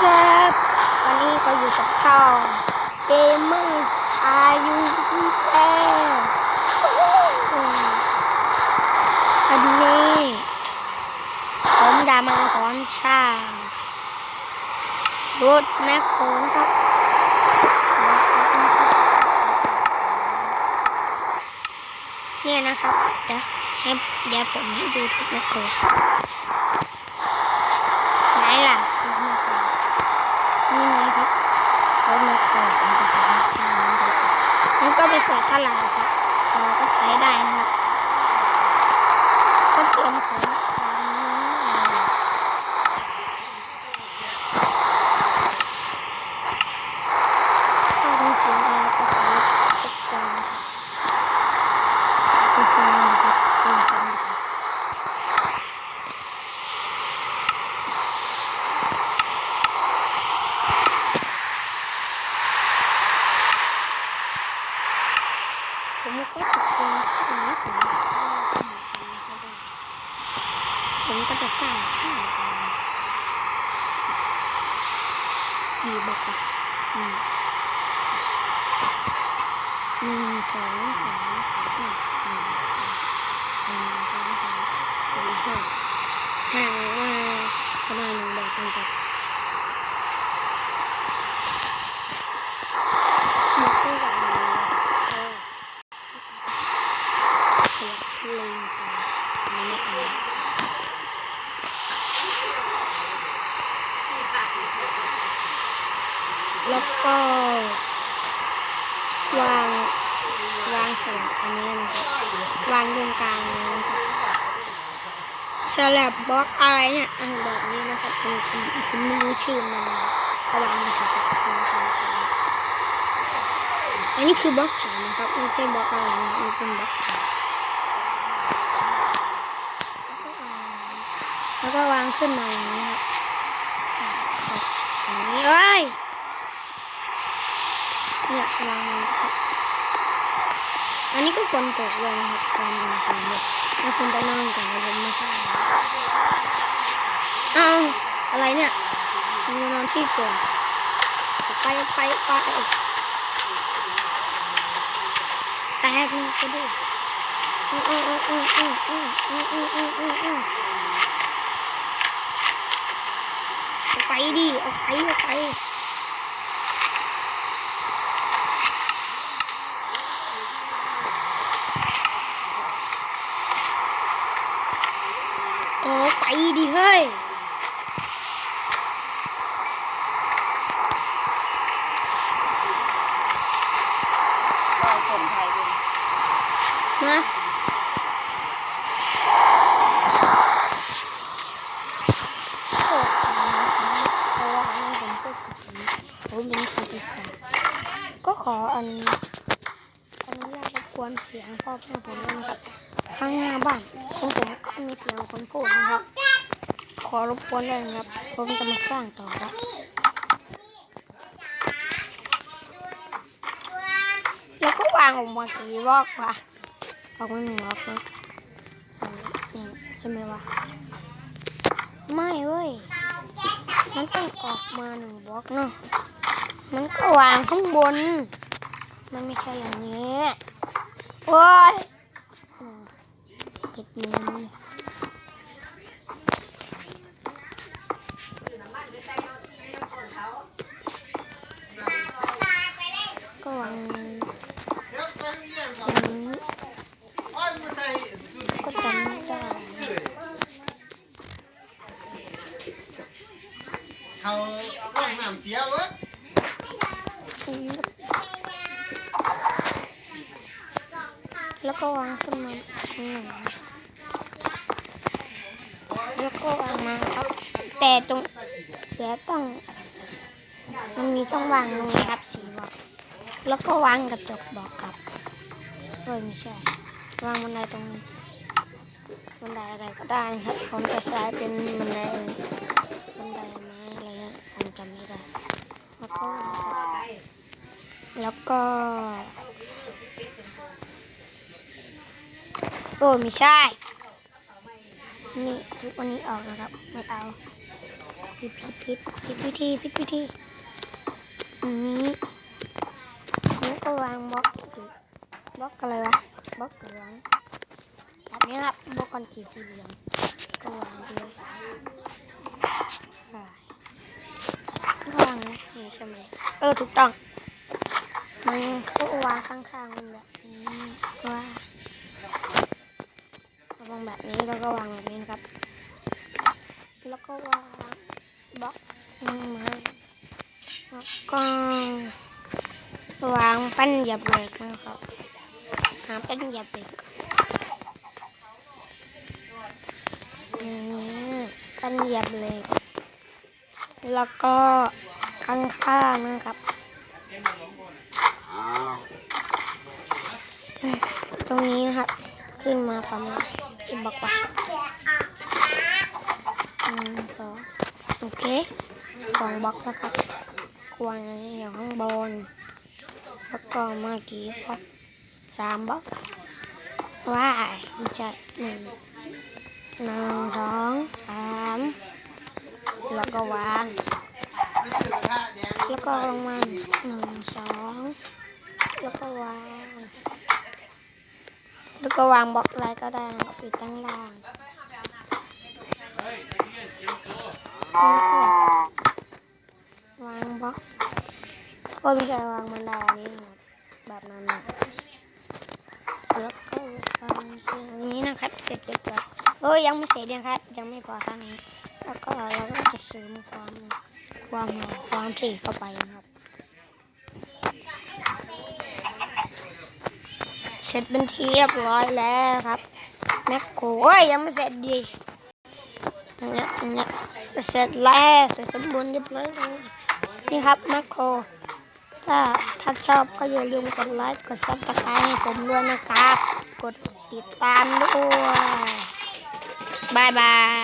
ครับวันนี้ก็อยู่กับช่องเกมเมอร์อายุแอวันนี้ผมดามังคอนชารถแมคโครครับเนี่ยนะครับ เดี๋ยวให้เดี๋ยวผมให้ดูทุกแมคโครไหนล่ะรถแมคโครนี่ไงครับรถแมคโครผมจะใช้ไม่ใช่นะครับมัน ก็ไปใส่ข้าดครับก็ใช้ได้นะครับก็เตรียมของตามนี้ถ้ามีเสียงอะไรก็ขอรบกวนนะครับ ไปฟังนะครับไปฟังนะครับผมก็จะเป็นที่นี้ผม ก็จะสร้างข้าวกันกี่บอกว่าอืมหนึ่งสองสามสี่ห้าหนึ่งสองสามสี่ห้าห้าว่าประมาณหนึ่งบอกกันกับหมดที่แบบนี้เออขยับเลงไปอันนี้ไม่เอาแล้วก็ วางวางสลับอันนี้นะครับวางตรงกลางนี้นะครับสลับบล็อกอะไรเนี่ยอะแบบนี้นะครับผมผมผมไม่รู้ชื่อมันวางมันสลับตรงกลางอันนี้คือบล็อกฐานนะครับไม่ใช่บล็อกอะไรนะมันเป็นบล็อกฐานแล้วก็วางขึ้นมาอย่างนี้ครับอย่างนี้เอ้ย เนี่ยวางนครับอันนี้ก็ฝนตกเลยนะครับตอนกลางคืนเนี่ยแล้วคุณไปนอนกันแล้วผมไม่ใช่อ้าวอะไรเนี่ยมานอนที่ก่อนไปไปไปแตกหนึ่ก็ดูอืออืออืออืออืออืออืออืออืออือเอาไปดิเอาไปเอาไป โอ้ไปดิเฮ้ยลอยผมไทยดิมาก็ขออัน วนเสียงพ่อแม่ผมด้วยนะครับข้างหน้าบ้านของผมก็มีเสียงคนพูดนะครับ ขอรบกวนด้วยนะครับ ผมจะมาสร้างต่อครับแล้วก็วางออกมากี่รอบวะออกมาหนึ่งรอบนะเอาเนี่ยใช่ไหมวะไม่เว้ยมันต้องออกมาหนึ่งบล็อกเนาะมันก็วางข้างบน มันไม่ใช่อย่างนี้ โอ้ยเก็บมือก็วางก็จำไม่ได้เขาต้องห้าเสียว้ แล้วก็วางขึ้นมาตรงหนึ่งแล้วก็วางมาครับ แต่ตรงเสือต้องมันมีช่องวางตรงนี้ครับสีบอกแล้วก็วางกระจกบอกครับเอ้ยไม่ใช่วางบันไดตรงนี้บันไดอะไรก็ได้ครับ ผมจะใช้เป็นบันไดบันไดไม้อะไรเงี้ยผมจำไม่ได้แล้วก็แล้วก็ อ้ไม่ใช่ นี่ทุกวันนี้ออกนะครับ ไม่เอาผิดผิดผิดผิดวิธีผิดวิธีอืมแล้วก็วางบล็อกบล็อกอะไรวะบล็อกเหลืองแบบนี้ครับบล็อกคอนกรีตสีเหลืองก็วางไปเลยอ่าก็วางนี่ใช่ไหมเออถูกต้องมันก็วางข้างๆมันแบบนี้ว่า วางแบบนี้แล้วก็วางแบบนี้นะครับ แล้วก็วางบล็อกลงมาแล้วก็วางแป้นเหยียบเหล็กนะครับหาแป้นเหยียบเหล็กอย่างนี้แป้นเหยียบเหล็กแล้วก็ข้างๆนะครับ ตรงนี้นะครับ ขึ้นมาประมาณ ที่บอกว่าหนึ่งสองโอเคสองบล็อกแล้วครับควรอันนี้อยู่ข้างบนแล้วก็เมื่อกี้บล็อกสามบล็อกว่าจะหนึ่งหนึ่งสองสามแล้วก็วาง แล้วก็ลงมาหนึ่งสองแล้วก็วาง แล้ว ก็วางบล็อกอะไรก็ได้นะครับอยู่ตั้งล่างวางบล็อกก็ไม่ใช่วางบันไดนี้ครับแบบนั้นนะแล้วก็วางตรงนี้นะครับ เสร็จเรียบร้อยเออยังไม่เสร็จยังครับ ยังไม่พอเท่านี้ แล้วก็เราก็จะเสริมความความความถี่เข้าไปนะครับ สร็จเป็นที่เรียบร้อยแล้วครับแมคโครเอ้ยยังไม่เสร็จดีอันเนี้ยอันเนี้ยเสร็จแล้วเสร็จสมบูรณ์เรียบร้อยเลยนี่ครับแมคโครถ้าถ้าชอบก็อย่าลืมกดไลค์กดซับสไครต์ให้ผมด้วยนะครับ กดติดตามด้วยบายบาย